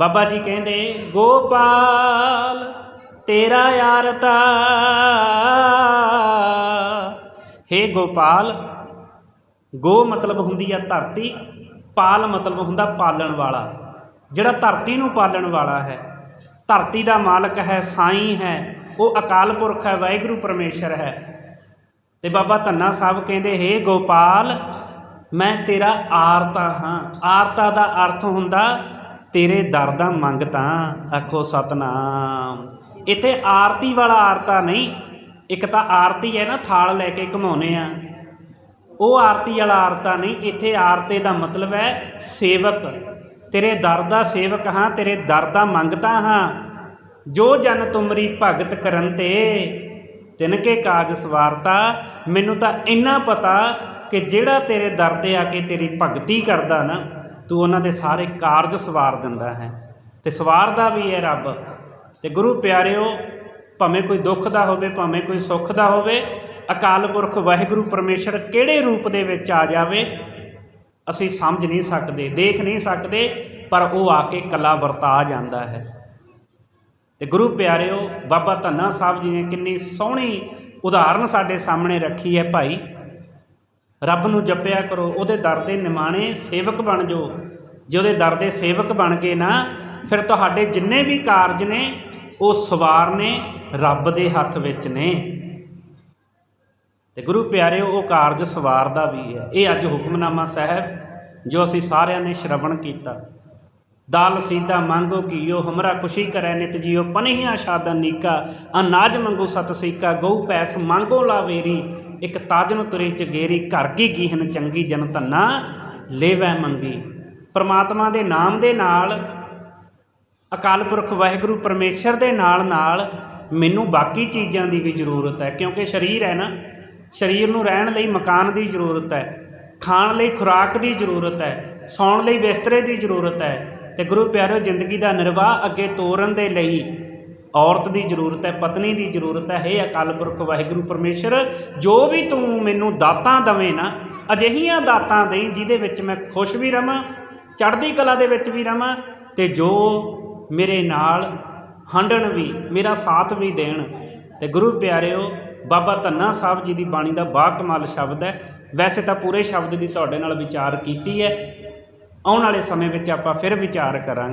ਬਾਬਾ ਜੀ ਕਹਿੰਦੇ, ਗੋਪਾਲ, ਤੇਰਾ ਆਰਤਾ ਹੇ ਗੋਪਾਲ, ਗੋ ਮਤਲਬ ਹੁੰਦੀ ਆ ਧਰਤੀ, ਪਾਲ ਮਤਲਬ ਹੁੰਦਾ ਪਾਲਣ ਵਾਲਾ। ਜਿਹੜਾ ਧਰਤੀ ਨੂੰ ਪਾਲਣ ਵਾਲਾ ਹੈ, ਧਰਤੀ ਦਾ ਮਾਲਕ ਹੈ, ਸਾਈਂ ਹੈ, ਉਹ ਅਕਾਲ ਪੁਰਖ ਹੈ, ਵਾਹਿਗੁਰੂ ਪਰਮੇਸ਼ਰ ਹੈ। ਤੇ ਬਾਬਾ ਧੰਨਾ ਸਾਹਿਬ ਕਹਿੰਦੇ, ਹੇ ਗੋਪਾਲ, ਮੈਂ ਤੇਰਾ ਆਰਤਾ ਹਾਂ। ਆਰਤਾ ਦਾ ਅਰਥ ਹੁੰਦਾ ਤੇਰੇ ਦਰ ਦਾ ਮੰਗ ਤਾਂ ਆਖੋ ਸਤਨਾਮ। ਇੱਥੇ ਆਰਤੀ ਵਾਲਾ ਆਰਤਾ ਨਹੀਂ, ਇੱਕ ਤਾਂ ਆਰਤੀ ਹੈ ਨਾ, ਥਾਲ ਲੈ ਕੇ ਘਮਾਉਨੇ ਆ। ਉਹ ਆਰਤੀ ਵਾਲਾ ਆਰਤਾ ਨਹੀਂ, ਇੱਥੇ ਆਰਤੇ ਦਾ ਮਤਲਬ ਹੈ ਸੇਵਕ। ਤੇਰੇ ਦਰ ਦਾ ਸੇਵਕ ਹਾਂ, ਤੇਰੇ ਦਰ ਦਾ ਮੰਗਤਾ ਹਾਂ। ਜੋ ਜਨ ਤੁਮਰੀ ਭਗਤ ਕਰਨ ਤੇ ਤਿਨ ਕੇ ਕਾਜ ਸਵਾਰਤਾ, ਮੈਨੂੰ ਤਾਂ ਇੰਨਾ ਪਤਾ ਕਿ ਜਿਹੜਾ ਤੇਰੇ ਦਰ ਤੇ ਆ ਕੇ ਤੇਰੀ ਭਗਤੀ ਕਰਦਾ ਨਾ ਤੂੰ ਉਹਨਾਂ ਦੇ ਸਾਰੇ ਕਾਰਜ ਸਵਾਰ ਦਿੰਦਾ ਹੈ। ਤੇ ਸਵਾਰਦਾ ਵੀ ਹੈ ਰੱਬ। ਤੇ ਗੁਰੂ ਪਿਆਰਿਓ, ਭਾਵੇਂ ਕੋਈ ਦੁੱਖ ਦਾ ਹੋਵੇ, ਭਾਵੇਂ ਕੋਈ ਸੁੱਖ ਦਾ ਹੋਵੇ, ਅਕਾਲ ਪੁਰਖ ਵਾਹਿਗੁਰੂ ਪਰਮੇਸ਼ਰ ਕਿਹੜੇ ਰੂਪ ਦੇ ਵਿੱਚ ਆ ਜਾਵੇ, ਅਸੀਂ ਸਮਝ ਨਹੀਂ ਸਕਦੇ, ਦੇਖ ਨਹੀਂ ਸਕਦੇ, ਪਰ ਉਹ ਆ ਕੇ ਕਲਾ ਵਰਤਾ ਜਾਂਦਾ ਹੈ। ਤੇ ਗੁਰੂ ਪਿਆਰਿਓ, ਬਾਬਾ ਧੰਨਾ ਸਾਹਿਬ ਜੀ ਨੇ ਕਿੰਨੀ ਸੋਹਣੀ ਉਦਾਹਰਨ ਸਾਡੇ ਸਾਹਮਣੇ ਰੱਖੀ ਹੈ ਭਾਈ। ਰੱਬ ਨੂੰ ਜਪਿਆ ਕਰੋ, ਉਹਦੇ ਦਰ ਦੇ ਨਿਮਾਣੇ ਸੇਵਕ ਬਣ ਜਾਓ। ਜੇ ਉਹਦੇ ਦਰ ਦੇ ਸੇਵਕ ਬਣ ਗਏ ਨਾ, ਫਿਰ ਤੁਹਾਡੇ ਜਿੰਨੇ ਵੀ ਕਾਰਜ ਨੇ, ਉਹ ਸਵਾਰ ਨੇ, ਰੱਬ ਦੇ ਹੱਥ ਵਿੱਚ ਨੇ। ਤੇ ਗੁਰੂ ਪਿਆਰਿਓ, ਉਹ ਕਾਰਜ ਸਵਾਰ ਦਾ ਵੀ ਹੈ। ਇਹ ਅੱਜ ਹੁਕਮਨਾਮਾ ਸਾਹਿਬ, ਜੋ ਅਸੀਂ ਸਾਰਿਆਂ ਨੇ ਸ਼ਰਵਣ ਕੀਤਾ। ਦਾਲ ਸੀਤਾ ਮੰਗੋ ਕੀਓ, ਹਮਰਾ ਖੁਸ਼ੀ ਕਰੈ ਨਿਤ ਜੀਓ, ਪਨਹੀਆਂ ਸ਼ਾਦਨ ਨੀਕਾ, ਅਨਾਜ ਮੰਗੋ ਸਤ ਸੀਕਾ, ਗਊ ਪੈਸ ਮੰਗੋ ਲਾਵੇਰੀ ਇੱਕ ਤਾਜਨ ਤੁਰੇ ਚ ਗੇਰੀ ਘਰ ਕੀ ਗੀਹਨ ਚੰਗੀ ਜਨ ਧੰਨਾ ਲੇਵੈ ਮੰਗੀ। ਪ੍ਰਮਾਤਮਾ ਦੇ ਨਾਮ ਦੇ ਨਾਲ, ਅਕਾਲ ਪੁਰਖ ਵਾਹਿਗੁਰੂ ਪਰਮੇਸ਼ਰ ਦੇ ਨਾਲ ਨਾਲ ਮੈਨੂੰ ਬਾਕੀ ਚੀਜ਼ਾਂ ਦੀ ਵੀ ਜ਼ਰੂਰਤ ਹੈ, ਕਿਉਂਕਿ ਸਰੀਰ ਹੈ ਨਾ, ਸਰੀਰ ਨੂੰ ਰਹਿਣ ਲਈ ਮਕਾਨ ਦੀ ਜ਼ਰੂਰਤ ਹੈ, ਖਾਣ ਲਈ ਖੁਰਾਕ ਦੀ ਜ਼ਰੂਰਤ ਹੈ, ਸੌਣ ਲਈ ਬਿਸਤਰੇ ਦੀ ਜ਼ਰੂਰਤ ਹੈ ਤੇ ਗੁਰੂ ਪਿਆਰੋ ਜ਼ਿੰਦਗੀ ਦਾ ਨਿਰਵਾਹ ਅੱਗੇ ਤੋਰਨ ਦੇ ਲਈ ਔਰਤ ਦੀ ਜ਼ਰੂਰਤ ਹੈ, ਪਤਨੀ ਦੀ ਜ਼ਰੂਰਤ ਹੈ, ਹੇ ਅਕਾਲ ਪੁਰਖ ਵਾਹਿਗੁਰੂ ਪਰਮੇਸ਼ਰ, ਜੋ ਵੀ ਤੂੰ ਮੈਨੂੰ ਦਾਤਾਂ ਦਵੇਂ ਨਾ, ਅਜਿਹੀਆਂ ਦਾਤਾਂ ਦੇਈ ਜਿਹਦੇ ਵਿੱਚ ਮੈਂ ਖੁਸ਼ ਵੀ ਰਵਾਂ, ਚੜ੍ਹਦੀ ਕਲਾ ਦੇ ਵਿੱਚ ਵੀ ਰਵਾਂ, ਤੇ ਜੋ ਮੇਰੇ ਨਾਲ ਹੰਡਣ ਵੀ, ਮੇਰਾ ਸਾਥ ਵੀ ਦੇਣ। ਤੇ ਗੁਰੂ ਪਿਆਰਿਓ, ਬਾਬਾ ਧੰਨਾ ਸਾਹਿਬ ਜੀ ਦੀ ਬਾਣੀ ਦਾ ਬਾ ਕਮਾਲ ਸ਼ਬਦ ਹੈ। ਵੈਸੇ ਤਾਂ ਪੂਰੇ ਸ਼ਬਦ ਦੀ ਤੁਹਾਡੇ ਨਾਲ ਵਿਚਾਰ ਕੀਤੀ ਹੈ। ਆਉਣ ਵਾਲੇ ਸਮੇਂ ਵਿੱਚ ਆਪਾਂ ਫਿਰ ਵਿਚਾਰ ਕਰਾਂਗੇ।